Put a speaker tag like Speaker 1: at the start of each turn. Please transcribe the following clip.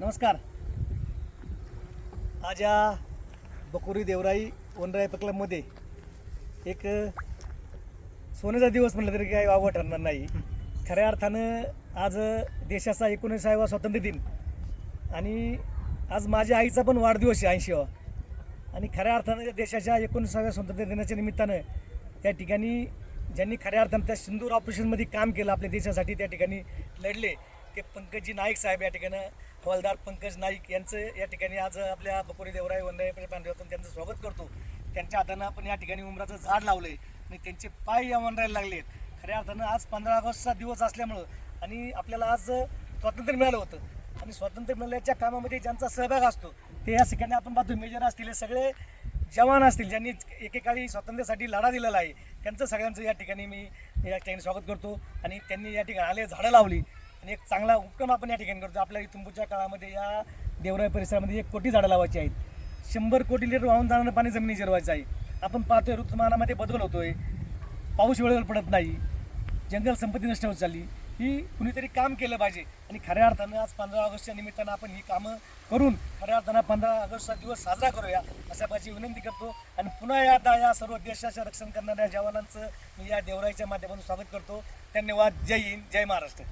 Speaker 1: नमस्कार. आज या बकुरी देवराई वनराई क्लबमध्ये एक सोन्याचा दिवस म्हटलं तरी काही वावं ठरणार नाही. खऱ्या अर्थानं आज देशाचा एकोणीसावा स्वातंत्र्य दिन. आणि आज माझ्या आईचा पण वाढदिवस आहे ऐंशीवा. आणि खऱ्या अर्थानं देशाच्या एकोणीसाव्या स्वातंत्र्य दिनाच्या निमित्तानं त्या ठिकाणी ज्यांनी खऱ्या अर्थानं त्या सिंदूर ऑपरेशनमध्ये काम केलं आपल्या देशासाठी त्या ठिकाणी लढले. ते पंकजी नाईक साहेब या ठिकाणी हवालदार पंकज नाईक यांचं या ठिकाणी आज आपल्या बकोरी देवराय वनराई पांडवातून त्यांचं स्वागत करतो. त्यांच्या हातानं आपण या ठिकाणी उमराचं झाड लावलंय आणि त्यांचे पाय या वनरायला आहेत खऱ्या अर्थानं आज पंधरा ऑगस्टचा दिवस असल्यामुळं आणि आपल्याला आज स्वातंत्र्य मिळालं होतं. आणि स्वातंत्र्य मिळाल्याच्या कामामध्ये ज्यांचा सहभाग असतो ते या ठिकाणी आपण पाहतो. मेजर असतील सगळे जवान असतील ज्यांनी एकेकाळी स्वातंत्र्यासाठी लढा दिलेला आहे. त्यांचं सगळ्यांचं या ठिकाणी मी या ठिकाणी स्वागत करतो. आणि त्यांनी या ठिकाणी आले झाडं लावली. आणि एक चांगला उपक्रम आपण या ठिकाणी करतो. आपल्या इथून काळामध्ये या देवराई परिसरामध्ये एक कोटी झाडं लावायची आहेत. शंभर कोटी लिटर वाहून जाणारं पाणी जमिनी जिरवायचं आहे. आपण पाहतोय ऋतुमानामध्ये बदल होतोय. पाऊस वेळेवर पडत नाही. जंगल संपत्ती नष्ट होत चालली. ही कुणीतरी काम केलं पाहिजे. आणि खऱ्या अर्थानं आज पंधरा ऑगस्टच्या निमित्तानं आपण ही कामं करून खऱ्या अर्थानं पंधरा ऑगस्टचा दिवस साजरा करूया अशा माझी विनंती करतो. आणि पुन्हा एकदा या सर्व देशाच्या रक्षण करणाऱ्या जवानांचं मी या देवराईच्या माध्यमातून स्वागत करतो. धन्यवाद. जय हिंद. जय महाराष्ट्र.